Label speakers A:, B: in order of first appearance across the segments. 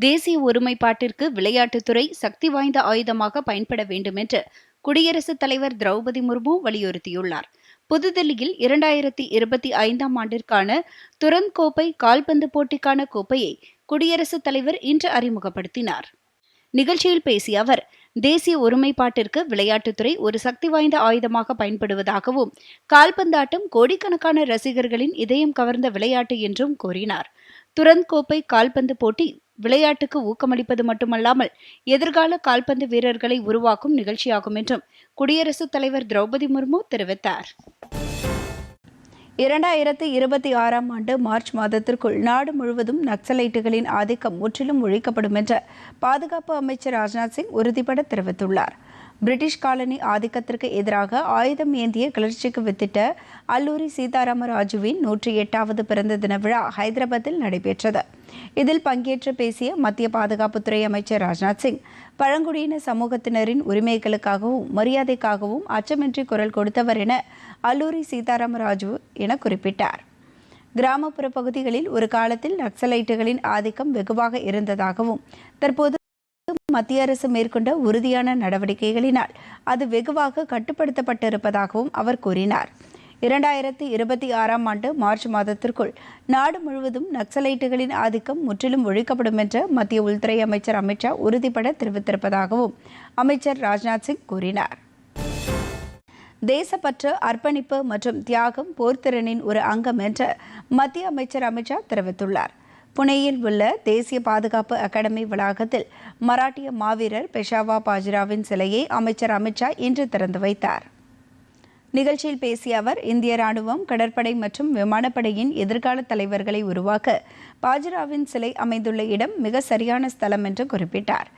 A: தேசிய ஒருமைப்பாட்டிற்கு விளையாட்டுத்துறை சக்தி வாய்ந்த ஆயுதமாக பயன்பட வேண்டும் என்று குடியரசுத் தலைவர் திரௌபதி முர்மு வலியுறுத்தியுள்ளார். புதுதில்லியில் இரண்டாயிரத்தி இருபத்தி ஐந்தாம் ஆண்டிற்கான துரந்த் கோப்பை கால்பந்து போட்டிக்கான கோப்பையை குடியரசுத் தலைவர் இன்று அறிமுகப்படுத்தினார். நிகழ்ச்சியில் பேசிய அவர் தேசிய ஒருமைப்பாட்டிற்கு விளையாட்டுத்துறை ஒரு சக்தி வாய்ந்த ஆயுதமாக பயன்படுவதாகவும் கால்பந்தாட்டம் கோடிக்கணக்கான ரசிகர்களின் இதயம் கவர்ந்த விளையாட்டு என்றும் கூறினார். துரந்த் கோப்பை கால்பந்து போட்டி விளையாட்டுக்கு ஊக்கமளிப்பது மட்டுமல்லாமல் எதிர்கால கால்பந்து வீரர்களை உருவாக்கும் நிகழ்ச்சியாகும் என்றும் குடியரசுத் தலைவர் திரௌபதி முர்மு தெரிவித்தார். இரண்டாயிரத்து இருபத்தி ஆறாம் ஆண்டு மார்ச் மாதத்திற்குள் நாடு முழுவதும் நக்சலைட்டுகளின் ஆதிக்கம் முற்றிலும் ஒழிக்கப்படும் என்று பாதுகாப்பு அமைச்சர் ராஜ்நாத் சிங் உறுதிபட தெரிவித்துள்ளார். பிரிட்டிஷ் காலனி ஆதிக்கத்திற்கு எதிராக ஆயுதம் ஏந்திய கிளர்ச்சிக்கு வித்திட்ட அல்லூரி சீதாராம ராஜுவின் நூற்றி எட்டாவது பிறந்த தின விழா ஹைதராபாத்தில் நடைபெற்றது. இதில் பங்கேற்று பேசிய மத்திய பாதுகாப்புத்துறை அமைச்சர் ராஜ்நாத் சிங் பழங்குடியின சமூகத்தினரின் உரிமைகளுக்காகவும் மரியாதைக்காகவும் அச்சமின்றி குரல் கொடுத்தவர் என அல்லூரி சீதாராம ராஜு என குறிப்பிட்டார். கிராமப்புற பகுதிகளில் ஒரு காலத்தில் நக்சலைட்டுகளின் ஆதிக்கம் வெகுவாக இருந்ததாகவும் தற்போது மத்திய அரசு மேற்கொண்ட உறுதியான நடவடிக்கைகளினால் அது வெகுவாக கட்டுப்படுத்தப்பட்டிருப்பதாகவும் அவர் கூறினார். இரண்டாயிரத்தி இருபத்தி ஆறாம் ஆண்டு மார்ச் மாதத்திற்குள் நாடு முழுவதும் நக்சலைட்டுகளின் ஆதிக்கம் முற்றிலும் ஒழிக்கப்படும் என்று மத்திய உள்துறை அமைச்சர் அமித்ஷா உறுதிபட தெரிவித்திருப்பதாகவும் அமைச்சர் ராஜ்நாத் சிங் கூறினார். தேசப்பற்று அர்ப்பணிப்பு மற்றும் தியாகம் போர்த்திறனின் ஒரு அங்கம் என்று மத்திய அமைச்சர் அமித்ஷா தெரிவித்துள்ளார். புனேயில் உள்ள தேசிய பாதுகாப்பு அகாடமி வளாகத்தில் மராட்டிய மாவீரர் பெஷாவா பாஜிராவின் சிலையை அமைச்சர் அமித்ஷா இன்று திறந்து வைத்தார். நிகழ்ச்சியில் பேசிய அவர் இந்திய ராணுவம் கடற்படை மற்றும் விமானப்படையின் எதிர்கால தலைவர்களை உருவாக்க பாஜிராவின் சிலை அமைந்துள்ள இடம் மிக சரியான ஸ்தலம் என்று குறிப்பிட்டார்.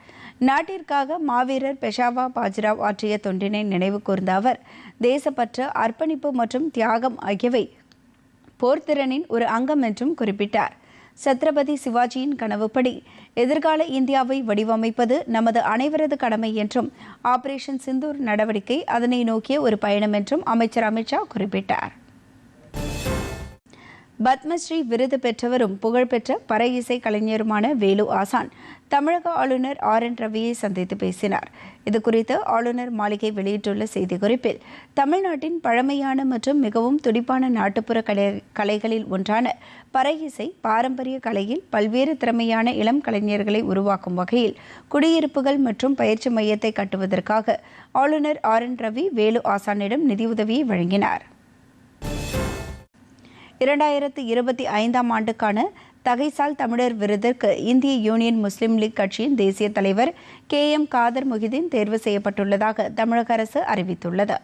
A: நாட்டிற்காக மாவீரர் பெஷாவா பாஜிராவ் ஆற்றிய தொண்டினை நினைவு கூர்ந்த அவர் தேசப்பற்று அர்ப்பணிப்பு மற்றும் தியாகம் ஆகியவை போர்த்திறனின் ஒரு அங்கம் என்றும் குறிப்பிட்டார். சத்ரபதி சிவாஜியின் கனவுப்படி எதிர்கால இந்தியாவை வடிவமைப்பது நமது அனைவரது கடமை என்றும் ஆபரேஷன் சிந்தூர் நடவடிக்கை அதனை நோக்கிய ஒரு பயணம் என்றும் அமைச்சர் அமித்ஷா குறிப்பிட்டார். பத்மஸ்ரீ விருது பெற்றவரும் புகழ்பெற்ற பற இசை கலைஞருமான வேலு ஆசான் தமிழக ஆளுநர் ஆர் என் ரவியை சந்தித்து பேசினார். இதுகுறித்து ஆளுநர் மாளிகை வெளியிட்டுள்ள செய்திக்குறிப்பில் தமிழ்நாட்டின் பழமையான மற்றும் மிகவும் துடிப்பான நாட்டுப்புற கலை கலைகளில் ஒன்றான பறை இசை பாரம்பரிய கலையில் பல்வேறு திறமையான இளம் கலைஞர்களை உருவாக்கும் வகையில் குடியிருப்புகள் மற்றும் பயிற்சி மையத்தை கட்டுவதற்காக ஆளுநர் ஆர் என் ரவி வேலு ஆசானிடம் நிதியுதவியை வழங்கினார். இரண்டாயிரத்து இருபத்தி ஐந்தாம் ஆண்டுக்கான தகைசால் தமிழர் விருதிற்கு இந்திய யூனியன் முஸ்லீம் லீக் கட்சியின் தேசிய தலைவர் கே எம் காதர் முகிதீன் தேர்வு செய்யப்பட்டுள்ளதாக தமிழக அரசு அறிவித்துள்ளது.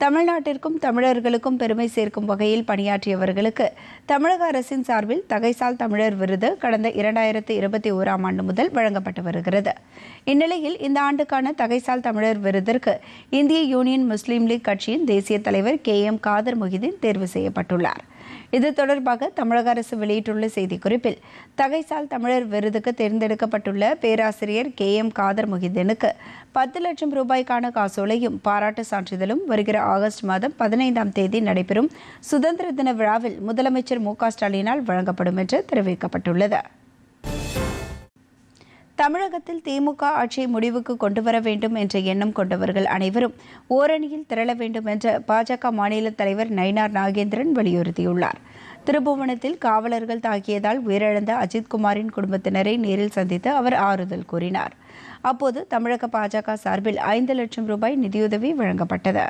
A: தமிழ்நாட்டிற்கும் தமிழர்களுக்கும் பெருமை சேர்க்கும் வகையில் பணியாற்றியவர்களுக்கு தமிழக அரசின் சார்பில் தகைசால் தமிழர் விருது கடந்த இரண்டாயிரத்து இருபத்தி ஓராம் ஆண்டு முதல் வழங்கப்பட்டு வருகிறது. இந்நிலையில் இந்த ஆண்டுக்கான தகைசால் தமிழர் விருதிற்கு இந்திய யூனியன் முஸ்லீம் லீக் கட்சியின் தேசிய தலைவர் கே எம் காதர் முஹிதீன் தேர்வு செய்யப்பட்டுள்ளார். இது தொடர்பாக தமிழக அரசு வெளியிட்டுள்ள செய்திக்குறிப்பில் தகைசால் தமிழர் விருதுக்கு தேர்ந்தெடுக்கப்பட்டுள்ள பேராசிரியர் கே. எம். காதர் முகிதனுக்கு பத்து லட்சம் ரூபாய்க்கான காசோலையும் பாராட்டு சான்றிதழும் வருகிற ஆகஸ்ட் மாதம் பதினைந்தாம் தேதி நடைபெறும் சுதந்திர தின விழாவில் முதலமைச்சர் மு ஸ்டாலினால் வழங்கப்படும் என்று தெரிவிக்கப்பட்டுள்ளது. தமிழகத்தில் திமுக ஆட்சியை முடிவுக்கு கொண்டு வர வேண்டும் என்ற எண்ணம் கொண்டவர்கள் அனைவரும் ஓரணியில் திரள வேண்டும் என்று பாஜக மாநில தலைவர் நயினார் நாகேந்திரன் வலியுறுத்தியுள்ளார். திருபுவனத்தில் காவலர்கள் தாக்கியதால் உயிரிழந்த அஜித்குமாரின் குடும்பத்தினரை நேரில் சந்தித்து அவர் ஆறுதல் கூறினார். அப்போது தமிழக பாஜக சார்பில் ஐந்து லட்சம் ரூபாய் நிதியுதவி வழங்கப்பட்டது.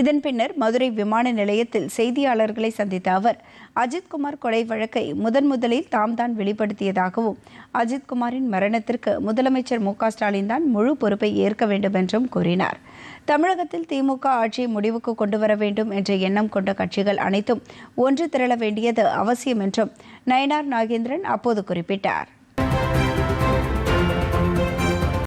A: இதன் பின்னர் மதுரை விமான நிலையத்தில் செய்தியாளர்களை சந்தித்த அவர் அஜித்குமார் கொலை வழக்கை முதன் முதலில் தாம் தான் வெளிப்படுத்தியதாகவும் அஜித்குமாரின் மரணத்திற்கு முதலமைச்சர் மு ஸ்டாலின் தான் முழு பொறுப்பை ஏற்க வேண்டும் என்றும் கூறினார். தமிழகத்தில் திமுக ஆட்சியை முடிவுக்கு கொண்டு வர வேண்டும் என்ற எண்ணம் கொண்ட கட்சிகள் அனைத்தும் ஒன்று திரள வேண்டியது அவசியம் என்றும் நயனார் நாகேந்திரன் அப்போது குறிப்பிட்டார்.